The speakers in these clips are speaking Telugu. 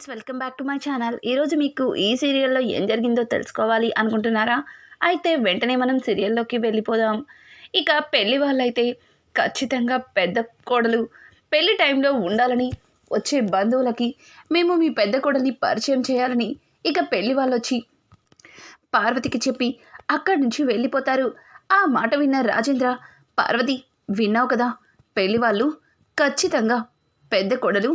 Friends welcome back to my channel. ఈరోజు మీకు ఈ సీరియల్లో ఏం జరిగిందో తెలుసుకోవాలి అనుకుంటున్నారా? అయితే వెంటనే మనం సీరియల్లోకి వెళ్ళిపోదాం. ఇక పెళ్ళి వాళ్ళైతే ఖచ్చితంగా పెద్ద కోడలు పెళ్ళి టైంలో ఉండాలని వచ్చే బంధువులకి మేము మీ పెద్ద కోడల్ని పరిచయం చేయాలని ఇక పెళ్ళి వాళ్ళు వచ్చి పార్వతికి చెప్పి అక్కడి నుంచి వెళ్ళిపోతారు. ఆ మాట విన్న రాజేంద్ర పార్వతి విన్నావు కదా పెళ్ళి వాళ్ళు ఖచ్చితంగా పెద్ద కొడలు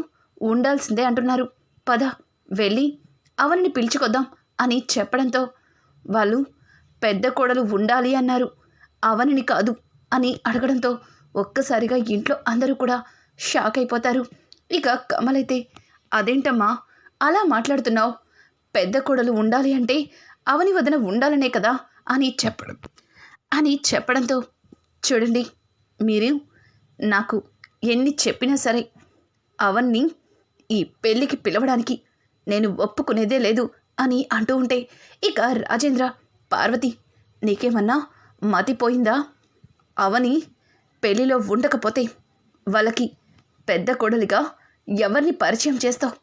ఉండాల్సిందే అంటున్నారు. పద వెళ్ళి అవనిని పిలుచుకొద్దాం అని చెప్పడంతో వాళ్ళు పెద్ద కోడలు ఉండాలి అన్నారు. అవనిని కాదు అని అడగడంతో ఒక్కసారిగా ఇంట్లో అందరూ కూడా షాక్ అయిపోతారు. ఇక కమలైతే అదేంటమ్మా అలా మాట్లాడుతున్నావు? పెద్ద కోడలు ఉండాలి అంటే అవని వదన ఉండాలనే కదా అని చెప్పడం. అని చెప్పడంతో చూడండి మీరు నాకు ఎన్ని చెప్పినా సరే అవన్నీ ఈ పెళ్ళికి పిలవడానికి నేను ఒప్పుకునేదే లేదు అని అంటూ ఉంటే ఇక రాజేంద్ర పార్వతి నీకేమన్నా మతిపోయిందా? అవని పెళ్ళిలో ఉండకపోతే వాళ్ళకి పెద్ద కొడలిగా ఎవరిని పరిచయం చేస్తావు?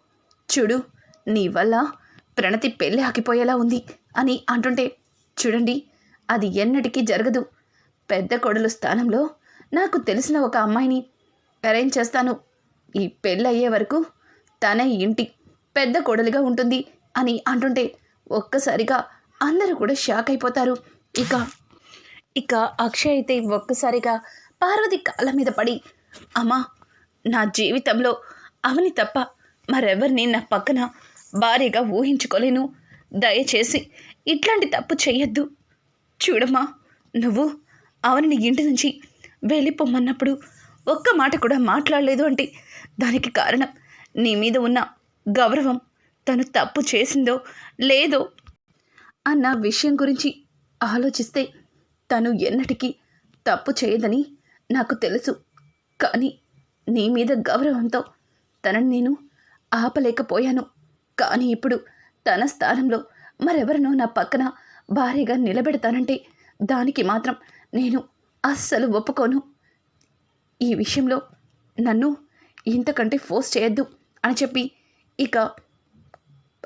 చూడు నీ వల్ల ప్రణతి పెళ్ళి ఆగిపోయేలా ఉంది అని అంటుంటే చూడండి అది ఎన్నటికీ జరగదు. పెద్ద కొడలు స్థానంలో నాకు తెలిసిన ఒక అమ్మాయిని అరేంజ్ చేస్తాను. ఈ పెళ్ళి అయ్యే వరకు తనే ఇంటి పెద్ద కొడలిగా ఉంటుంది అని అంటుంటే ఒక్కసారిగా అందరూ కూడా షాక్ అయిపోతారు. ఇక ఇక అక్షయ్ అయితే ఒక్కసారిగా పార్వతి కాళ్ళ మీద పడి అమ్మా నా జీవితంలో అవని తప్ప మరెవరిని నా పక్కన భారీగా ఊహించుకోలేను. దయచేసి ఇట్లాంటి తప్పు చేయొద్దు చూడమ్మా నువ్వు అవనిని ఇంటి నుంచి వెళ్ళిపోమన్నప్పుడు ఒక్క మాట కూడా మాట్లాడలేదు అంటే దానికి కారణం నీ మీద ఉన్న గౌరవం తను తప్పు చేసిందో లేదో అన్న విషయం గురించి ఆలోచిస్తే తను ఎన్నటికీ తప్పు చేయదని నాకు తెలుసు. కానీ నీ మీద గౌరవంతో తనని నేను ఆపలేకపోయాను. కానీ ఇప్పుడు తన స్థానంలో మరెవరినో నా పక్కన భారీగా నిలబెడతానంటే దానికి మాత్రం నేను అస్సలు ఒప్పుకోను. ఈ విషయంలో నన్ను ఇంతకంటే ఫోర్స్ చేయొద్దు. అని చెప్పి ఇక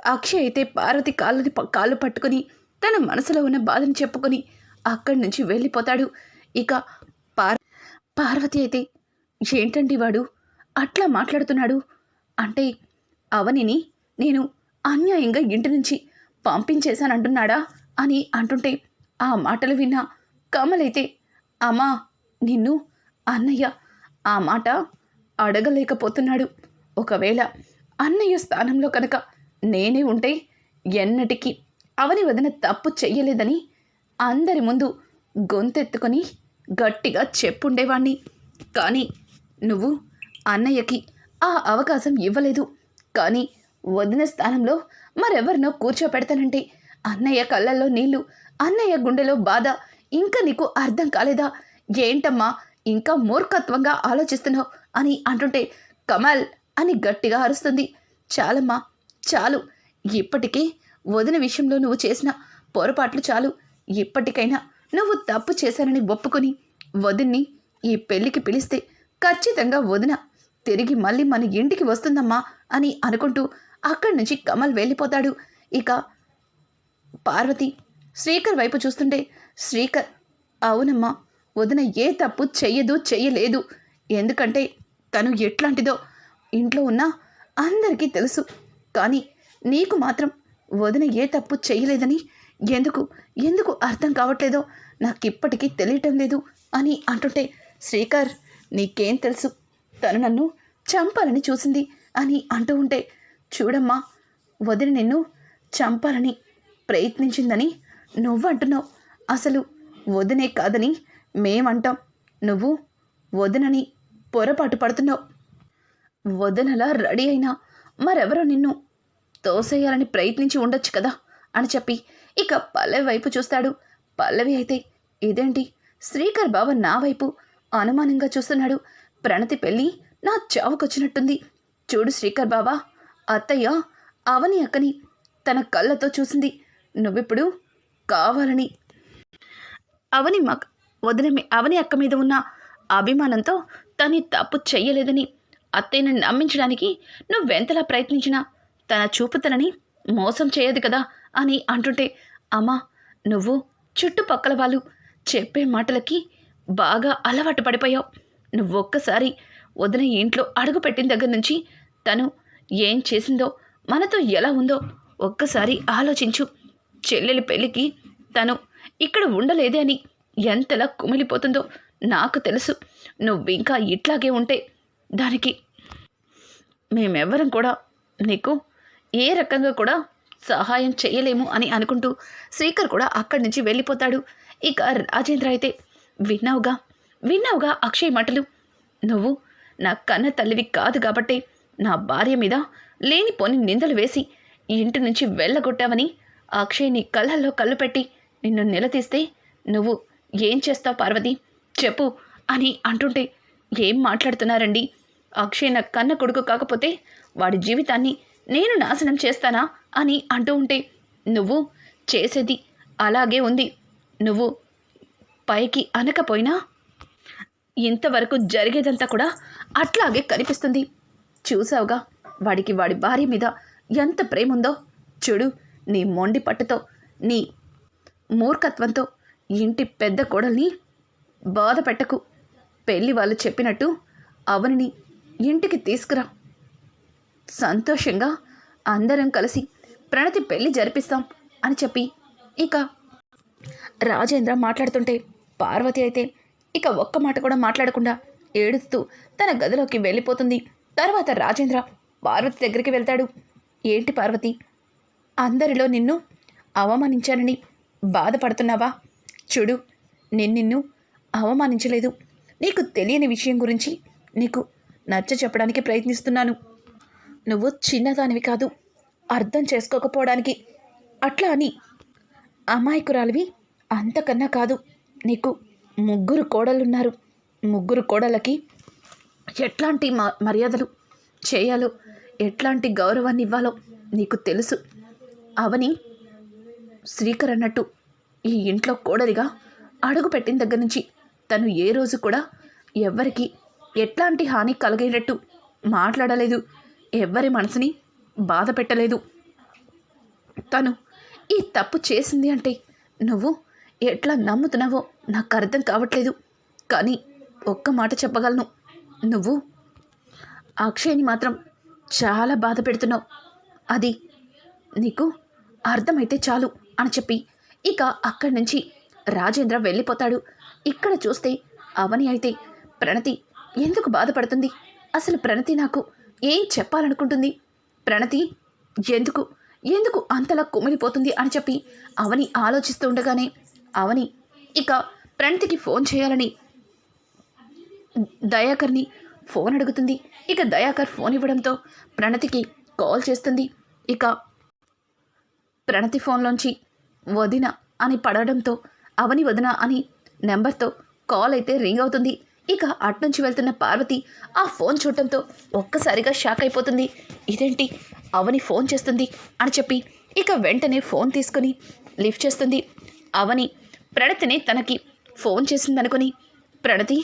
అక్షయ్ అయితే పార్వతి కాళ్ళని కాళ్ళు పట్టుకొని తన మనసులో ఉన్న బాధని చెప్పుకొని అక్కడి నుంచి వెళ్ళిపోతాడు. ఇక పార్ పార్వతి అయితే ఏంటండి వాడు? అట్లా మాట్లాడుతున్నాడు? అంటే అవనిని నేను అన్యాయంగా ఇంటి నుంచి పంపించేశానంటున్నాడా? అని అంటుంటే ఆ మాటలు విన్న కమలైతే అమ్మా నిన్ను అన్నయ్య ఆ మాట అడగలేకపోతున్నాడు. ఒకవేళ అన్నయ్య స్థానంలో కనుక నేనే ఉంటే ఎన్నటికీ అవని వదిన తప్పు చెయ్యలేదని అందరి ముందు గొంతెత్తుకొని గట్టిగా చెప్పుండేవాణ్ణి. కానీ నువ్వు అన్నయ్యకి ఆ అవకాశం ఇవ్వలేదు. కానీ వదిన స్థానంలో మరెవరినో కూర్చోపెడతానంటే అన్నయ్య కళ్ళల్లో నీళ్ళు అన్నయ్య గుండెలో బాధ. ఇంకా నీకు అర్థం కాలేదా? ఏంటమ్మా ఇంకా మూర్ఖత్వంగా ఆలోచిస్తున్నావు అని అంటుంటే కమల్ అని గట్టిగా అరుస్తుంది. చాలమ్మా చాలు. ఇప్పటికే వదిన విషయంలో నువ్వు చేసిన పొరపాట్లు చాలు. ఇప్పటికైనా నువ్వు తప్పు చేశానని ఒప్పుకొని వదిన్ని ఈ పెళ్ళికి పిలిస్తే ఖచ్చితంగా వదిన తిరిగి మళ్ళీ మన ఇంటికి వస్తుందమ్మా అని అనుకుంటూ అక్కడి నుంచి కమల్ వెళ్ళిపోతాడు. ఇక పార్వతి శ్రీకర్ వైపు చూస్తుంటే శ్రీకర్ అవునమ్మా వదిన ఏ తప్పు చెయ్యదు చెయ్యలేదు. ఎందుకంటే తను ఎట్లాంటిదో ఇంట్లో ఉన్న అందరికీ తెలుసు. కానీ నీకు మాత్రం వదిన ఏ తప్పు చేయలేదని ఎందుకు ఎందుకు అర్థం కావట్లేదో నాకు ఇప్పటికీ తెలియటం లేదు అని అంటుంటే శ్రీకర్ నీకేం తెలుసు? తను నన్ను చంపాలని చూసింది అని అంటూ ఉంటే చూడమ్మా వదిన నిన్ను చంపాలని ప్రయత్నించిందని నువ్వు అంటున్నావు అసలు వదినే కాదని మేమంటాం. నువ్వు వదినని పొరపాటు పడుతున్నావు. వదనలా రెడీ అయినా మరెవరో నిన్ను తోసేయాలని ప్రయత్నించి ఉండొచ్చు కదా అని చెప్పి ఇక పల్లవి వైపు చూస్తాడు. పల్లవి అయితే ఇదేంటి? శ్రీకర్ బావ నా వైపు అనుమానంగా చూస్తున్నాడు. ప్రణతి పెళ్ళి నా చావుకొచ్చినట్టుంది. చూడు శ్రీకర్ బావా అత్తయ్య అవని అక్కని తన కళ్ళతో చూసింది. నువ్విప్పుడు కావాలని. అవని మా వదిన మీ- అవని అక్క మీద ఉన్న అభిమానంతో తని తప్పు చెయ్యలేదని అత్తయ్యని నమ్మించడానికి నువ్వెంతలా ప్రయత్నించినా తన చూపు తనని మోసం చేయదు కదా అని అంటుంటే అమ్మా నువ్వు చుట్టుపక్కల వాళ్ళు చెప్పే మాటలకి బాగా అలవాటు పడిపోయావు. నువ్వొక్కసారి వదిన ఇంట్లో అడుగు పెట్టిన దగ్గర నుంచి తను ఏం చేసిందో మనతో ఎలా ఉందో ఒక్కసారి ఆలోచించు. చెల్లెలి పెళ్ళికి తను ఇక్కడ ఉండలేదే అని ఎంతలా కుమిలిపోతుందో నాకు తెలుసు. నువ్వింకా ఇట్లాగే ఉంటే దానికి మేమెవ్వరం కూడా నీకు ఏ రకంగా కూడా సహాయం చేయలేము అని అనుకుంటూ శ్రీకర్ కూడా అక్కడి నుంచి వెళ్ళిపోతాడు. ఇక రాజేంద్ర అయితే విన్నావుగా? విన్నావుగా అక్షయ్ మాటలు? నువ్వు నా కన్న తల్లివి కాదు కాబట్టి నా భార్య మీద లేనిపోని నిందలు వేసి ఇంటి నుంచి వెళ్ళగొట్టావని అక్షయ్ నీ కళ్ళల్లో కళ్ళు పెట్టి నిన్ను నిలదీస్తే నువ్వు ఏం చేస్తావు పార్వతి? చెప్పు అని అంటుంటే ఏం మాట్లాడుతున్నారండి? అక్షయ్ నా కన్న కొడుకు కాకపోతే వాడి జీవితాన్ని నేను నాశనం చేస్తానా అని అంటూ ఉంటే నువ్వు చేసేది అలాగే ఉంది. నువ్వు పైకి అనకపోయినా ఇంతవరకు జరిగేదంతా కూడా అట్లాగే కనిపిస్తుంది. చూసావుగా వాడికి వాడి భార్య మీద ఎంత ప్రేమ ఉందో చూడు నీ మొండి పట్టుతో నీ మూర్ఖత్వంతో ఇంటి పెద్ద కోడల్ని బాధ పెట్టకు పెళ్ళి వాళ్ళు చెప్పినట్టు అవనిని ఇంటికి తీసుకురా. సంతోషంగా అందరం కలిసి ప్రణతి పెళ్ళి జరిపిస్తాం అని చెప్పి ఇక రాజేంద్ర మాట్లాడుతుంటే పార్వతి అయితే ఇక ఒక్క మాట కూడా మాట్లాడకుండా ఏడుస్తూ తన గదిలోకి వెళ్ళిపోతుంది. తర్వాత రాజేంద్ర పార్వతి దగ్గరికి వెళ్తాడు. ఏంటి పార్వతి? అందరిలో నిన్ను అవమానించానని బాధపడుతున్నావా? చూడు నేను నిన్ను అవమానించలేదు. నీకు తెలియని విషయం గురించి నీకు నచ్చ చెప్పడానికి ప్రయత్నిస్తున్నాను. నువ్వు చిన్నదానివి కాదు అర్థం చేసుకోకపోవడానికి. అట్లా అని. అమాయకురాలివి అంతకన్నా కాదు. నీకు ముగ్గురు కోడలున్నారు ముగ్గురు కోడలకి ఎట్లాంటి మ మర్యాదలు చేయాలో ఎట్లాంటి గౌరవాన్ని ఇవ్వాలో నీకు తెలుసు. అవని శ్రీకర్ అన్నట్టు ఈ ఇంట్లో కోడలిగా అడుగు పెట్టిన దగ్గర నుంచి తను ఏ రోజు కూడా ఎవ్వరికీ ఎట్లాంటి హాని కలిగేటట్టు మాట్లాడలేదు. ఎవ్వరి మనసుని బాధ పెట్టలేదు. తను ఈ తప్పు చేసింది అంటే నువ్వు ఎట్లా నమ్ముతున్నావో నాకు అర్థం కావట్లేదు. కానీ ఒక్క మాట చెప్పగలను. నువ్వు అక్షయ్ని మాత్రం చాలా బాధ పెడుతున్నావు. అది నీకు అర్థమైతే చాలు అని చెప్పి ఇక అక్కడి నుంచి రాజేంద్ర వెళ్ళిపోతాడు. ఇక్కడ చూస్తే అవని అయితే ప్రణతి ఎందుకు బాధపడుతుంది? అసలు ప్రణతి నాకు ఏం చెప్పాలనుకుంటుంది? ప్రణతి ఎందుకు? ఎందుకు అంతలా కుమిలిపోతుంది అని చెప్పి అవని ఆలోచిస్తూ ఉండగానే అవని ఇక ప్రణతికి ఫోన్ చేయాలని దయాకర్ని ఫోన్ అడుగుతుంది. ఇక దయాకర్ ఫోన్ ఇవ్వడంతో ప్రణతికి కాల్ చేస్తుంది. ఇక ప్రణతి ఫోన్లోంచి వదిన అని పడడంతో అవని వదిన అని నెంబర్తో కాల్ అయితే రింగ్ అవుతుంది. ఇక అట్నుంచి వెళ్తున్న పార్వతి ఆ ఫోన్ చూడటంతో ఒక్కసారిగా షాక్ అయిపోతుంది. ఇదేంటి? అవని ఫోన్ చేస్తుంది అని చెప్పి ఇక వెంటనే ఫోన్ తీసుకొని లిఫ్ట్ చేస్తుంది. అవని ప్రణతిని తనకి ఫోన్ చేసిందనుకుని ప్రణతి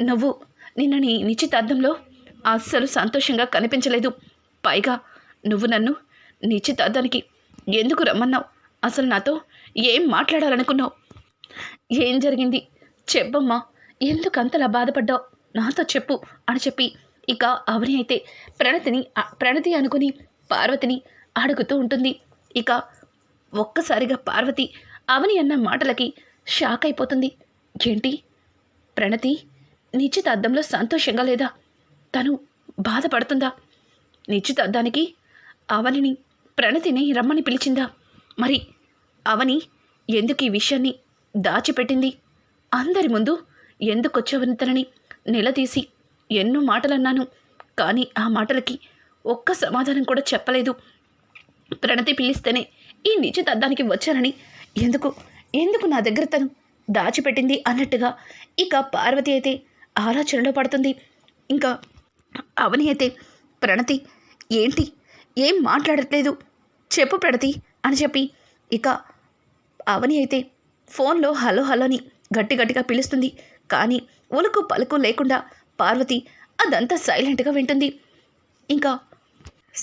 నువ్వు నిన్న నీ నిశ్చితార్థంలో అస్సలు సంతోషంగా కనిపించలేదు. పైగా నువ్వు నన్ను నిశ్చితార్థానికి ఎందుకు రమ్మన్నావు? అసలు నాతో ఏం మాట్లాడాలనుకున్నావు? ఏం జరిగింది? చెప్పమ్మా. ఎందుకు అంతలా బాధపడ్డావు? నాతో చెప్పు అని చెప్పి ఇక అవని అయితే ప్రణతిని ప్రణతి అనుకుని పార్వతిని అడుగుతూ ఉంటుంది. ఇక ఒక్కసారిగా పార్వతి అవని అన్న మాటలకి షాక్ అయిపోతుంది. ఏంటి? ప్రణతి నిశ్చితార్థంలో సంతోషంగా లేదా? తను బాధపడుతుందా? నిశ్చితార్థానికి అవనిని ప్రణతిని రమ్మని పిలిచిందా? మరి అవని ఎందుకు ఈ విషయాన్ని దాచిపెట్టింది? అందరి ముందు ఎందుకొచ్చావని తనని నిలదీసి ఎన్నో మాటలన్నాను. కానీ ఆ మాటలకి ఒక్క సమాధానం కూడా చెప్పలేదు. ప్రణతి పిలిస్తేనే ఈ నిశ్చితార్థానికి వచ్చానని. ఎందుకు? ఎందుకు నా దగ్గర తను దాచిపెట్టింది అన్నట్టుగా? ఇక పార్వతి అయితే ఆలోచనలో పడుతుంది. ఇంకా అవని అయితే ప్రణతి ఏంటి? ఏం మాట్లాడట్లేదు? చెప్పు ప్రణతి అని చెప్పి ఇక అవని అయితే ఫోన్లో హలో హలోని గట్టి గట్టిగా పిలుస్తుంది. కానీ ఉలుకు పలుకు లేకుండా పార్వతి అదంతా సైలెంట్గా వింటుంది. ఇంకా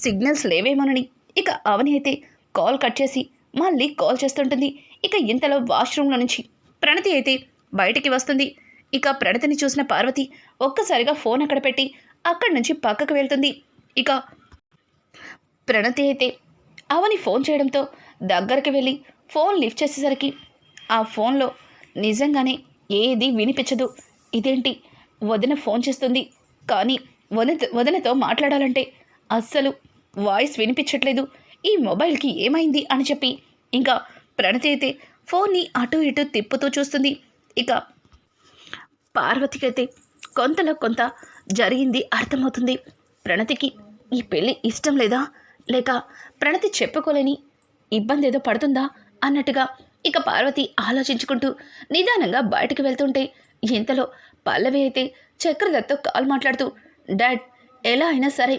సిగ్నల్స్ లేవేమోనని ఇక అవని అయితే కాల్ కట్ చేసి మళ్ళీ కాల్ చేస్తుంటుంది. ఇక ఇంతలో వాష్రూమ్లో నుంచి ప్రణతి అయితే బయటికి వస్తుంది. ఇక ప్రణతిని చూసిన పార్వతి ఒక్కసారిగా ఫోన్ అక్కడ పెట్టి అక్కడి నుంచి పక్కకు వెళ్తుంది. ఇక ప్రణతి అయితే అవని ఫోన్ చేయడంతో దగ్గరికి వెళ్ళి ఫోన్ లిఫ్ట్ చేసేసరికి ఆ ఫోన్లో నిజంగానే ఏది వినిపించదు. ఇదేంటి? వదిన ఫోన్ చేస్తుంది. కానీ వదిన వదినతో మాట్లాడాలంటే అస్సలు వాయిస్ వినిపించట్లేదు. ఈ మొబైల్కి ఏమైంది అని చెప్పి ఇంకా ప్రణతి అయితే ఫోన్ని అటు ఇటు తిప్పుతూ చూస్తుంది. ఇక పార్వతికి అయితే కొంతలో కొంత జరిగింది అర్థమవుతుంది. ప్రణతికి ఈ పెళ్ళి ఇష్టం లేదా? లేక ప్రణతి చెప్పుకోలేని ఇబ్బంది ఏదో పడుతుందా? అన్నట్టుగా ఇక పార్వతి ఆలోచించుకుంటూ నిదానంగా బయటకు వెళ్తుంటే ఇంతలో పల్లవి అయితే చక్రధర్తో కాల్ మాట్లాడుతూ డాడ్ ఎలా అయినా సరే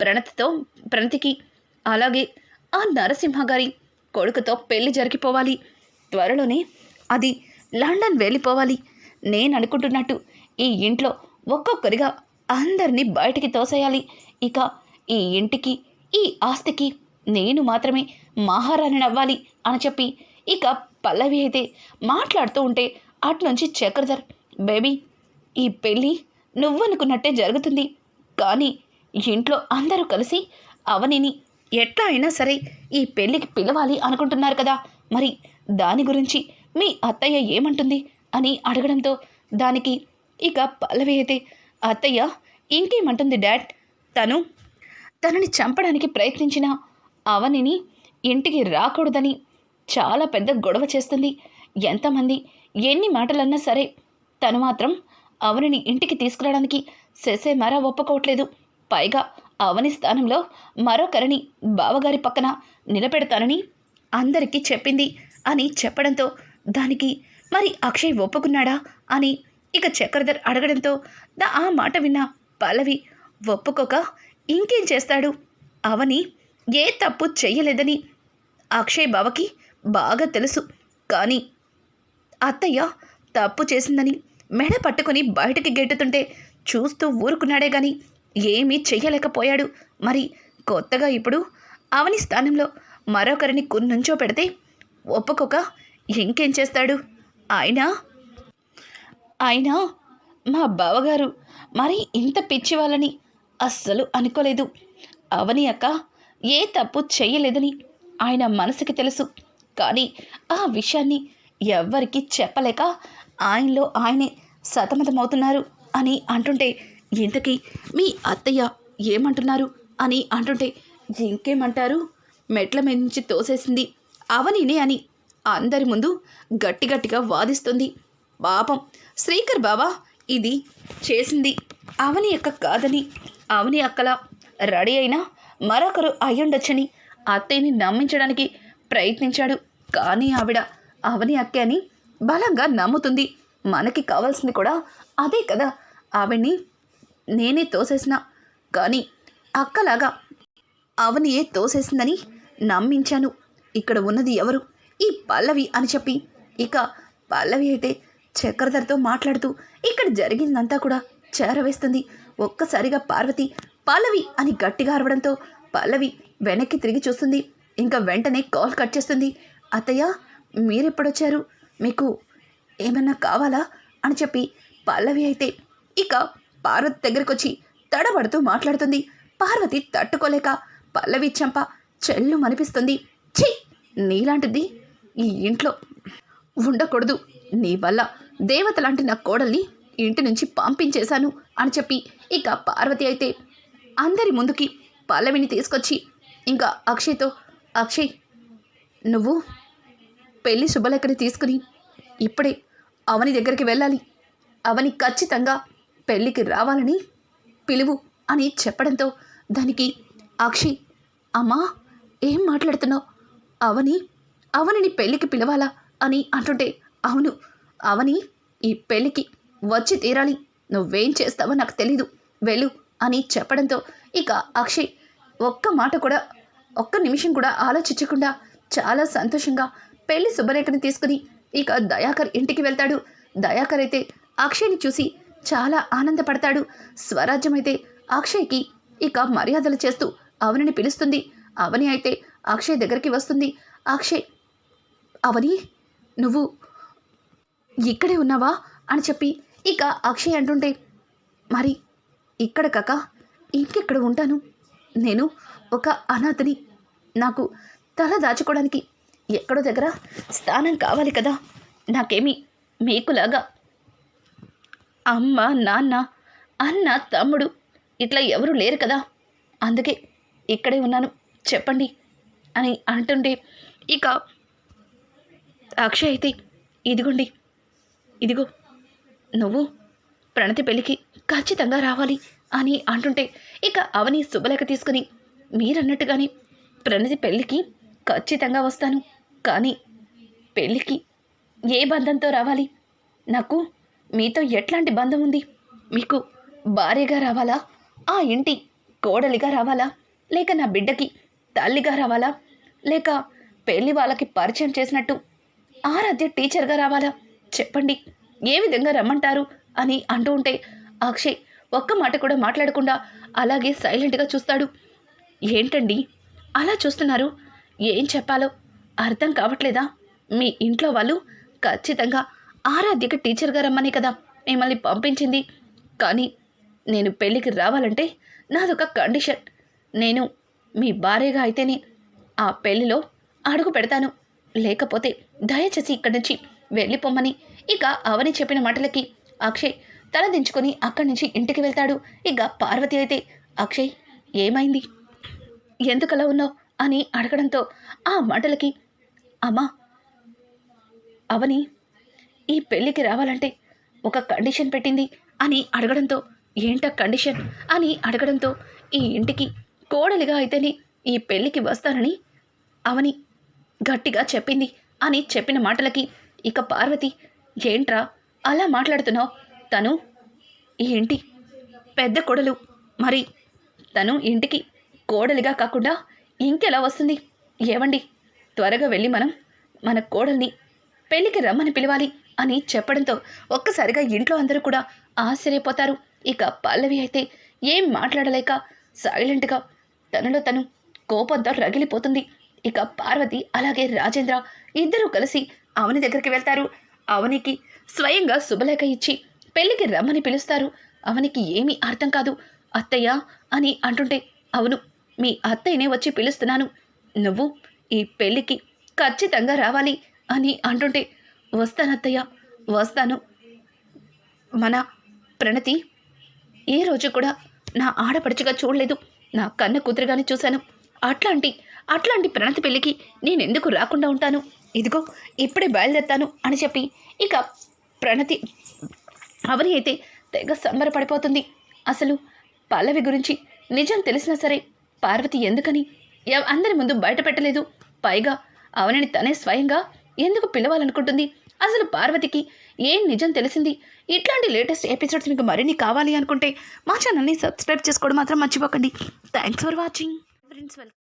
ప్రణతితో ప్రణతికి అలాగే ఆ నరసింహ గారి కొడుకుతో పెళ్ళి జరిగిపోవాలి. త్వరలోనే అది లండన్ వెళ్ళిపోవాలి. నేను అనుకుంటున్నట్టు ఈ ఇంట్లో ఒక్కొక్కరిగా అందరినీ బయటికి తోసేయాలి. ఇక ఈ ఇంటికి ఈ ఆస్తికి నేను మాత్రమే మహారాణిని అవ్వాలి అని చెప్పి ఇక పల్లవి అయితే మాట్లాడుతూ ఉంటే అట్నుంచి చక్రధర్ బేబీ ఈ పెళ్ళి నువ్వనుకున్నట్టే జరుగుతుంది. కానీ ఇంట్లో అందరూ కలిసి అవనిని ఎట్లా అయినా సరే ఈ పెళ్ళికి పిలవాలి అనుకుంటున్నారు కదా. మరి దాని గురించి మీ అత్తయ్య ఏమంటుంది? అని అడగడంతో దానికి ఇక పల్లవి అయితే అత్తయ్య ఇంకేమంటుంది డాడ్? తను తనని చంపడానికి ప్రయత్నించిన అవనిని ఇంటికి రాకూడదని చాలా పెద్ద గొడవ చేస్తుంది. ఎంతమంది ఎన్ని మాటలన్నా సరే తను మాత్రం అవనిని ఇంటికి తీసుకురావడానికి సెసే ఒప్పుకోవట్లేదు. పైగా అవని స్థానంలో మరొకరిని బావగారి పక్కన నిలబెడతానని అందరికీ చెప్పింది అని చెప్పడంతో దానికి మరి అక్షయ్ ఒప్పుకున్నాడా? అని ఇక చక్రధర్ అడగడంతో దా ఆ మాట విన్న పల్లవి ఒప్పుకోక ఇంకేం చేస్తాడు? అవని ఏ తప్పు చెయ్యలేదని అక్షయ్ బావకి బాగా తెలుసు. కానీ అత్తయ్య తప్పు చేసిందని మెడ పట్టుకొని బయటికి గెట్టుతుంటే చూస్తూ ఊరుకున్నాడే గాని ఏమీ చెయ్యలేకపోయాడు. మరి కొత్తగా ఇప్పుడు అవని స్థానంలో మరొకరిని కున్నుంచో పెడితే ఒప్పుకోక ఇంకేం చేస్తాడు? ఆయన ఆయన మా బావగారు మరి ఇంత పిచ్చి వాళ్ళని అస్సలు అనుకోలేదు. అవని అక్క ఏ తప్పు చెయ్యలేదని ఆయన మనసుకి తెలుసు. కానీ ఆ విషయాన్ని ఎవ్వరికీ చెప్పలేక ఆయనలో ఆయనే సతమతమవుతున్నారు అని అంటుంటే ఇంతకీ మీ అత్తయ్య ఏమంటున్నారు? అని అంటుంటే ఇంకేమంటారు? మెట్ల మీద నుంచి తోసేసింది అవనినే అని అందరి ముందు గట్టి గట్టిగా వాదిస్తుంది. పాపం శ్రీకర్ బాబా ఇది చేసింది అవని అక్క కాదని అవని అక్కల రెడీ అయినా మరొకరు అయ్యుండొచ్చని అత్తయ్యని నమ్మించడానికి ప్రయత్నించాడు. కానీ ఆవిడ అవని అక్కే అని బలంగా నమ్ముతుంది. మనకి కావాల్సింది కూడా అదే కదా. ఆవిడ్ని నేనే తోసేసిన. కానీ అక్కలాగా అవనియే తోసేసిందని నమ్మించాను. ఇక్కడ ఉన్నది ఎవరు? ఈ పల్లవి అని చెప్పి ఇక పల్లవి అయితే చక్రధర్తో మాట్లాడుతూ ఇక్కడ జరిగిందంతా కూడా చేరవేస్తుంది. ఒక్కసారిగా పార్వతి పల్లవి అని గట్టిగా అరవడంతో పల్లవి వెనక్కి తిరిగి చూస్తుంది. ఇంకా వెంటనే కాల్ కట్ చేస్తుంది. అత్తయ్య మీరెప్పుడొచ్చారు? మీకు ఏమన్నా కావాలా? అని చెప్పి పల్లవి అయితే ఇక పార్వతి దగ్గరకు వచ్చి తడబడుతూ మాట్లాడుతుంది. పార్వతి తట్టుకోలేక పల్లవి చెంప చెల్లు మనిపిస్తుంది ఛీ! నీలాంటిది ఈ ఇంట్లో ఉండకూడదు. నీ వల్ల దేవత లాంటి నా కోడల్ని ఇంటి నుంచి పంపించేశాను అని చెప్పి ఇక పార్వతి అయితే అందరి ముందుకి పల్లవిని తీసుకొచ్చి ఇంకా అక్షయ్తో అక్షయ్ నువ్వు పెళ్ళి శుభలేఖని తీసుకుని ఇప్పుడే అవని దగ్గరికి వెళ్ళాలి. అవని ఖచ్చితంగా పెళ్ళికి రావాలని పిలువు అని చెప్పడంతో దానికి అక్షయ్ అమ్మా ఏం మాట్లాడుతున్నావు? అవని అవనిని పెళ్ళికి పిలవాలా? అని అంటుంటే అవును అవని ఈ పెళ్ళికి వచ్చి తీరాలి. నువ్వేం చేస్తావో నాకు తెలీదు. వెళ్ళు అని చెప్పడంతో ఇక అక్షయ్ ఒక్క మాట కూడా ఒక్క నిమిషం కూడా ఆలోచించకుండా చాలా సంతోషంగా పెళ్ళి శుభరేఖని తీసుకుని ఇక దయాకర్ ఇంటికి వెళ్తాడు. దయాకర్ అయితే అక్షయ్ని చూసి చాలా ఆనందపడతాడు. స్వరాజ్యం అయితే అక్షయ్కి ఇక మర్యాదలు చేస్తూ అవనిని పిలుస్తుంది. అవని అయితే అక్షయ్ దగ్గరికి వస్తుంది. అక్షయ్ అవని నువ్వు ఇక్కడే ఉన్నావా? అని చెప్పి ఇక అక్షయ్ అంటుంటే మరి ఇక్కడ కాక ఇంకెక్కడ ఉంటాను? నేను ఒక అనాథని నాకు తల దాచుకోవడానికి ఎక్కడో దగ్గర స్థానం కావాలి కదా. నాకేమి మీకులాగా అమ్మ నాన్న అన్న తమ్ముడు ఇట్లా ఎవరు లేరు కదా. అందుకే ఇక్కడే ఉన్నాను. చెప్పండి అని అంటుంటే ఇక అక్షయ్ అయితే ఇదిగోండి ఇదిగో నువ్వు ప్రణతి పెళ్ళికి ఖచ్చితంగా రావాలి అని అంటుంటే ఇక అవని శుభలేఖ తీసుకుని మీరన్నట్టుగానే ప్రణతి పెళ్ళికి ఖచ్చితంగా వస్తాను. కానీ పెళ్ళికి ఏ బంధంతో రావాలి? నాకు మీతో ఎట్లాంటి బంధం ఉంది? మీకు భార్యగా రావాలా? ఆ ఇంటి కోడలిగా రావాలా? లేక నా బిడ్డకి తల్లిగా రావాలా? లేక పెళ్ళి వాళ్ళకి పరిచయం చేసినట్టు ఆరాధ్య టీచర్గా రావాలా? చెప్పండి. ఏ విధంగా రమ్మంటారు? అని అంటూ ఉంటే అక్షయ్ ఒక్క మాట కూడా మాట్లాడకుండా అలాగే సైలెంట్గా చూస్తాడు. ఏంటండి? అలా చూస్తున్నారు. ఏం చెప్పాలో అర్థం కావట్లేదా? మీ ఇంట్లో వాళ్ళు ఖచ్చితంగా ఆరాధ్యకి టీచర్గా రమ్మని కదా మిమ్మల్ని పంపించింది. కానీ నేను పెళ్ళికి రావాలంటే నాదొక కండిషన్. నేను మీ భార్యగా అయితేనే ఆ పెళ్ళిలో అడుగు పెడతాను. లేకపోతే దయచేసి ఇక్కడి నుంచి వెళ్ళిపోమ్మని. ఇక అవని చెప్పిన మాటలకి అక్షయ్ తలదించుకొని అక్కడి నుంచి ఇంటికి వెళ్తాడు. ఇక పార్వతి అయితే అక్షయ్ ఏమైంది? ఎందుకలా ఉన్నావు? అని అడగడంతో ఆ మాటలకి అమ్మా అవని ఈ పెళ్ళికి రావాలంటే ఒక కండిషన్ పెట్టింది అని అడగడంతో ఏంట కండిషన్? అని అడగడంతో ఈ ఇంటికి కోడలిగా అయితేనే ఈ పెళ్ళికి వస్తానని అవని గట్టిగా చెప్పింది అని చెప్పిన మాటలకి ఇక పార్వతి ఏంట్రా అలా మాట్లాడుతున్నావు? తను ఈ ఇంటి పెద్ద కొడలు. మరి తను ఇంటికి కోడలిగా కాకుండా ఇంకెలా వస్తుంది? ఏవండి? త్వరగా వెళ్ళి మనం మన కోడల్ని పెళ్ళికి రమ్మని పిలవాలి అని చెప్పడంతో ఒక్కసారిగా ఇంట్లో అందరూ కూడా ఆశ్చర్యపోతారు. ఇక పల్లవి అయితే ఏం మాట్లాడలేక సైలెంట్గా తనలో తను కోపంతో రగిలిపోతుంది. ఇక పార్వతి అలాగే రాజేంద్ర ఇద్దరూ కలిసి అవని దగ్గరికి వెళ్తారు. అవనికి స్వయంగా శుభలేఖ ఇచ్చి పెళ్ళికి రమ్మని పిలుస్తారు. అవనికి ఏమీ అర్థం కాదు. అత్తయ్య అని అంటుంటే అవును మీ అత్తయ్యనే వచ్చి పిలుస్తున్నాను. నువ్వు ఈ పెళ్ళికి ఖచ్చితంగా రావాలి అని అంటుంటే వస్తానత్తయ్య వస్తాను. మన ప్రణతి ఏ రోజు కూడా నా ఆడపడుచుగా చూడలేదు. నా కన్న కూతురుగానే చూశాను. అట్లాంటి అట్లాంటి ప్రణతి పెళ్ళికి నేను ఎందుకు రాకుండా ఉంటాను? ఇదిగో ఇప్పుడే బయలుదేరుతాను అని చెప్పి ఇక ప్రణతి అవని అయితే తెగ సంబరపడిపోతుంది. అసలు పల్లవి గురించి నిజం తెలిసినా సరే పార్వతి ఎందుకని? ఎవ- అందరి ముందు బయట పెట్టలేదు. పైగా అవనిని తనే స్వయంగా ఎందుకు పిలవాలనుకుంటుంది? అసలు పార్వతికి ఏం నిజం తెలిసింది? ఇట్లాంటి లేటెస్ట్ ఎపిసోడ్స్ మీకు మరిన్ని కావాలి అనుకుంటే మా ఛానల్ని సబ్స్క్రైబ్ చేసుకోవడం మాత్రం మర్చిపోకండి. Thanks for watching. Friends welcome